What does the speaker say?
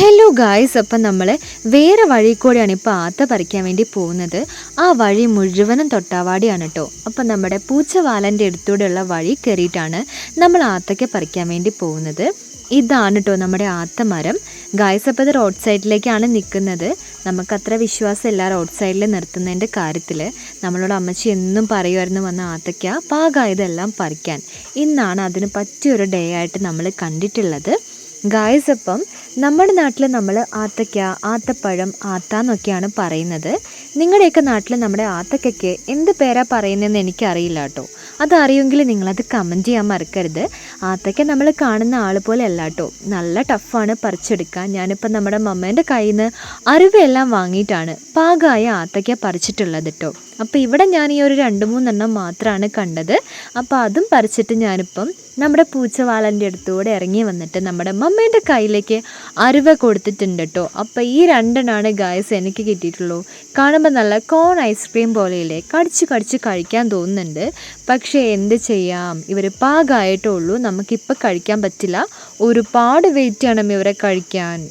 Hello guys അപ്പം നമ്മൾ വേറെ വഴി കൂടെയാണ് ഇപ്പോൾ ആത്ത പറിക്കാൻ വേണ്ടി പോകുന്നത്. ആ വഴി മുഴുവനും തൊട്ടാവാടിയാണ് കേട്ടോ അപ്പം നമ്മുടെ പൂച്ചവാലന്റെ അടുത്തൂടെയുള്ള വഴി കയറിയിട്ടാണ് നമ്മൾ ആത്തയ്ക്ക് പറിക്കാൻ വേണ്ടി പോകുന്നത്. ഇതാണ് കേട്ടോ നമ്മുടെ ആത്തമരം. ഗായ്സ് അപ്പോൾ ഇത് റോഡ് സൈഡിലേക്കാണ് നിൽക്കുന്നത് നമുക്കത്ര വിശ്വാസമില്ല റോഡ് സൈഡിൽ നിർത്തുന്നതിന്റെ കാര്യത്തിൽ നമ്മളോട് അമ്മച്ചി എന്നും പറയുമായിരുന്നു വന്ന ആത്തയ്ക്ക പാകായതെല്ലാം പറിക്കാൻ. ഇന്നാണ് അതിന് പറ്റിയൊരു ഡേ ആയിട്ട് നമ്മൾ കണ്ടിട്ടുള്ളത്. ഗായ്സ് അപ്പം നമ്മുടെ നാട്ടിൽ നമ്മൾ ആത്തക്ക ആത്തപ്പഴം ആത്ത എന്നൊക്കെയാണ് പറയുന്നത്. നിങ്ങളുടെയൊക്കെ നാട്ടിൽ നമ്മുടെ ആത്തക്കയ്ക്ക് എന്ത് പേരാ പറയുന്നതെന്ന് എനിക്കറിയില്ല കേട്ടോ. അതറിയുമെങ്കിൽ നിങ്ങളത് കമന്റ് ചെയ്യാൻ മറക്കരുത്. ആത്തക്ക നമ്മൾ കാണുന്ന ആൾ പോലെ അല്ല കേട്ടോ. നല്ല ടഫാണ് പറിച്ചെടുക്കാൻ. ഞാനിപ്പോൾ നമ്മുടെ മമ്മേന്റെ കയ്യിൽ നിന്ന് അറിവെല്ലാം വാങ്ങിയിട്ടാണ് പാകമായ ആത്തക്ക പറിച്ചിട്ടുള്ളത് കേട്ടോ. അപ്പോൾ ഇവിടെ ഞാൻ ഈ ഒരു രണ്ട് മൂന്നെണ്ണം മാത്രമാണ് കണ്ടത്. അപ്പോൾ അതും പറിച്ചിട്ട് ഞാനിപ്പം നമ്മുടെ പൂച്ചവാളന്റെ അടുത്തൂടെ ഇറങ്ങി വന്നിട്ട് നമ്മുടെ മമ്മേന്റെ കയ്യിലേക്ക് അരുവ കൊടുത്തിട്ടുണ്ട് കേട്ടോ അപ്പോൾ ഈ രണ്ടെണ്ണമാണ് ഗായസ് എനിക്ക് കിട്ടിയിട്ടുള്ളൂ. കാണുമ്പോൾ നല്ല കോൺ ഐസ്ക്രീം പോലെയില്ലേ? കടിച്ച് കടിച്ച് കഴിക്കാൻ തോന്നുന്നുണ്ട്. പക്ഷേ എന്ത് ചെയ്യാം? ഇവർ പാകമായിട്ടേ ഉള്ളൂ. നമുക്കിപ്പോൾ കഴിക്കാൻ പറ്റില്ല. ഒരുപാട് വെയിറ്റ് ചെയ്യണം ഇവരെ കഴിക്കാൻ.